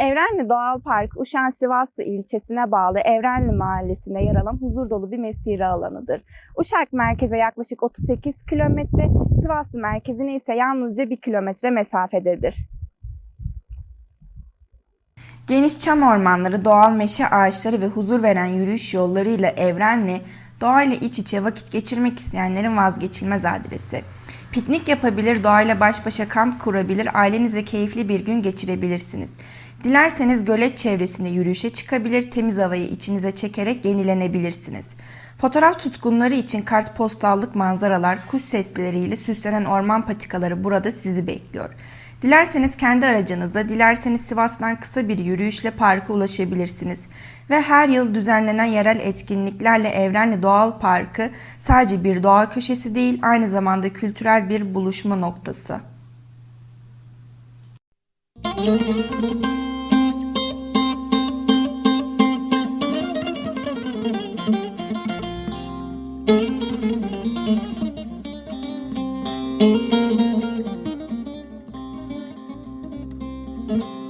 Evrenli Doğal Park, Uşan Sivaslı ilçesine bağlı Evrenli Mahallesi'nde yer alan huzur dolu bir mesire alanıdır. Uşak merkeze yaklaşık 38 kilometre, Sivaslı merkezine ise yalnızca 1 kilometre mesafededir. Geniş çam ormanları, doğal meşe ağaçları ve huzur veren yürüyüş yollarıyla Evrenli, doğayla iç içe vakit geçirmek isteyenlerin vazgeçilmez adresi. Piknik yapabilir, doğayla baş başa kamp kurabilir, ailenizle keyifli bir gün geçirebilirsiniz. Dilerseniz gölet çevresinde yürüyüşe çıkabilir, temiz havayı içinize çekerek yenilenebilirsiniz. Fotoğraf tutkunları için kartpostallık manzaralar, kuş sesleriyle süslenen orman patikaları burada sizi bekliyor. Dilerseniz kendi aracınızla, dilerseniz Sivas'tan kısa bir yürüyüşle parka ulaşabilirsiniz. Ve her yıl düzenlenen yerel etkinliklerle Evrenli Doğal Parkı sadece bir doğa köşesi değil, aynı zamanda kültürel bir buluşma noktası. Mm-hmm.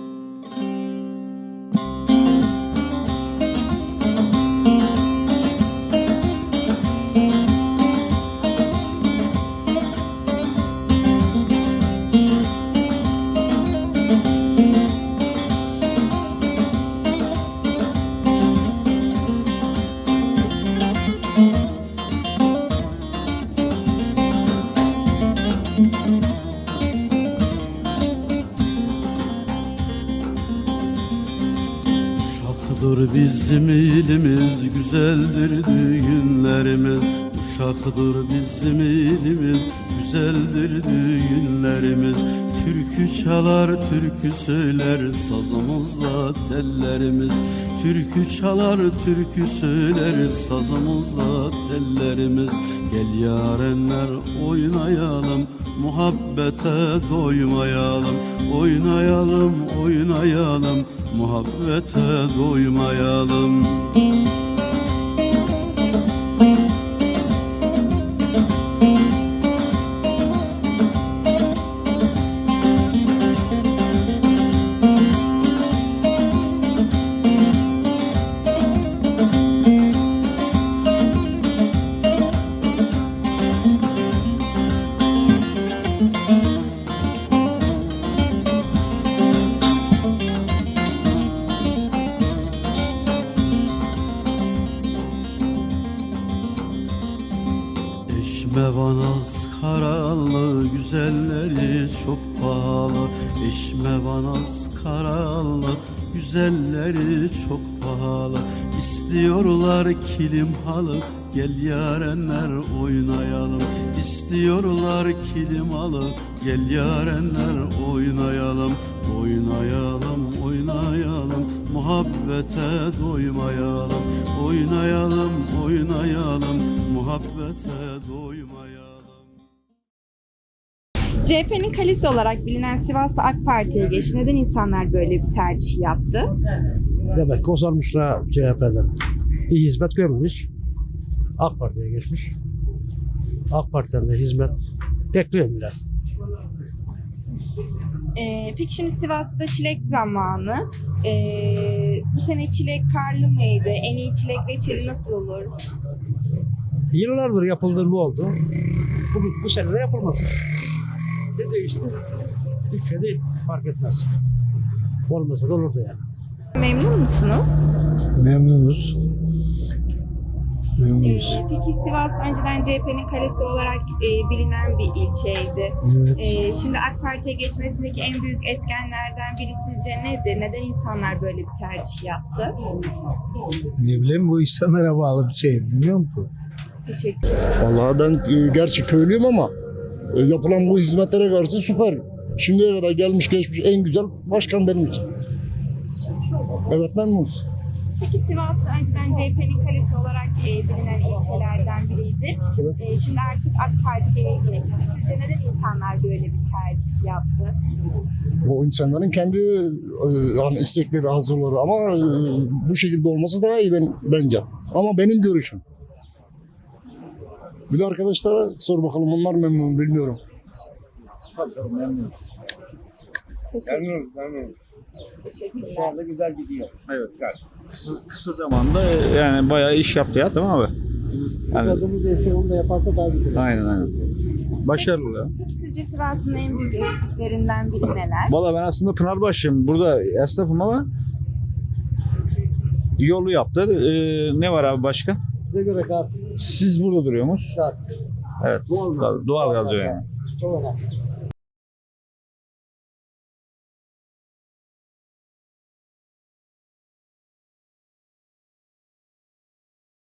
Uşaktır bizim ilimiz, güzeldir düğünlerimiz. Uşaktır bizim ilimiz, güzeldir düğünlerimiz Türkü çalar, türkü söyler, sazımızla tellerimiz. Türkü çalar, türkü söyler, sazımızla tellerimiz. Gel yarenler oynayalım, muhabbete doymayalım. Oynayalım, oynayalım, muhabbete doymayalım. Eşme vanaz karallı güzelleri çok pahalı. Eşme vanaz karallı güzelleri çok pahalı. İstiyorlar kilim halı gel yarenler oynayalım. İstiyorlar kilim halı gel yarenler oynayalım. Oynayalım oynayalım muhabbete doymayalım. Oynayalım oynayalım muhabbete doymayalım CHP'nin kalesi olarak bilinen Sivas'ta AK Parti'ye geç. Neden insanlar böyle bir tercih yaptı? Demek ki ozanmışlar CHP'den. Bir hizmet görmemiş. AK Parti'ye geçmiş. AK Parti'den de hizmet bekliyor millet. Ee, peki şimdi Sivas'ta çilek zamanı. Ee, bu sene çilek karlı mıydı? En iyi çilek reçeli nasıl olur? Yıllardır yapıldığı ne oldu? Bu, bu sene de yapılmaz. Ne değişti? Hiçbir şey değil. Fark etmez. Olmasa da olurdu yani. Memnun musunuz? Memnunuz. Memnunuz. Ee, peki Sivas önceden CHP'nin kalesi olarak e, bilinen bir ilçeydi. Evet. Ee, şimdi AK Parti'ye geçmesindeki en büyük etkenlerden biri sizce nedir? Neden insanlar böyle bir tercih yaptı? Ne bileyim bu insanlara bağlı bir şey. Bilmiyor musun? Teşekkür Vallahi ben e, gerçi köylüyüm ama e, yapılan bu hizmetlere karşı süper. Şimdiye kadar gelmiş geçmiş en güzel başkan benim için. Evet memnunuz. Peki Sivas'ta önceden CHP'nin kalesi olarak e, bilinen ilçelerden biriydi. Evet. E, şimdi artık AK Parti'ye geçti. Sizce neden insanlar böyle bir tercih yaptı? O insanların kendi e, yani istekleri, arzuları ama e, bu şekilde olması daha iyi ben, bence. Ama benim görüşüm. Bir de arkadaşlara sor bakalım onlar memnun mu bilmiyorum. Teşekkür Memnun, memnun. Teşekkürler. Şu anda güzel gidiyor. Evet. Kısa, kısa zamanda e, yani bayağı iş yaptı ya değil mi abi? Yani, Gazımız ise onu da yaparsa daha güzel. aynen aynen. Başarılı ya. Peki sizce Sivas'ın en büyük eksiklerinden biri neler? Valla ben aslında Pınarbaşı'yım. Burada esnafım ama yolu yaptı. Ee, ne var abi başka? Bize göre gaz, Siz burada duruyorsunuz. gaz. Evet. Doğal gaz. Doğal gaz diyor yani. Çok önemli.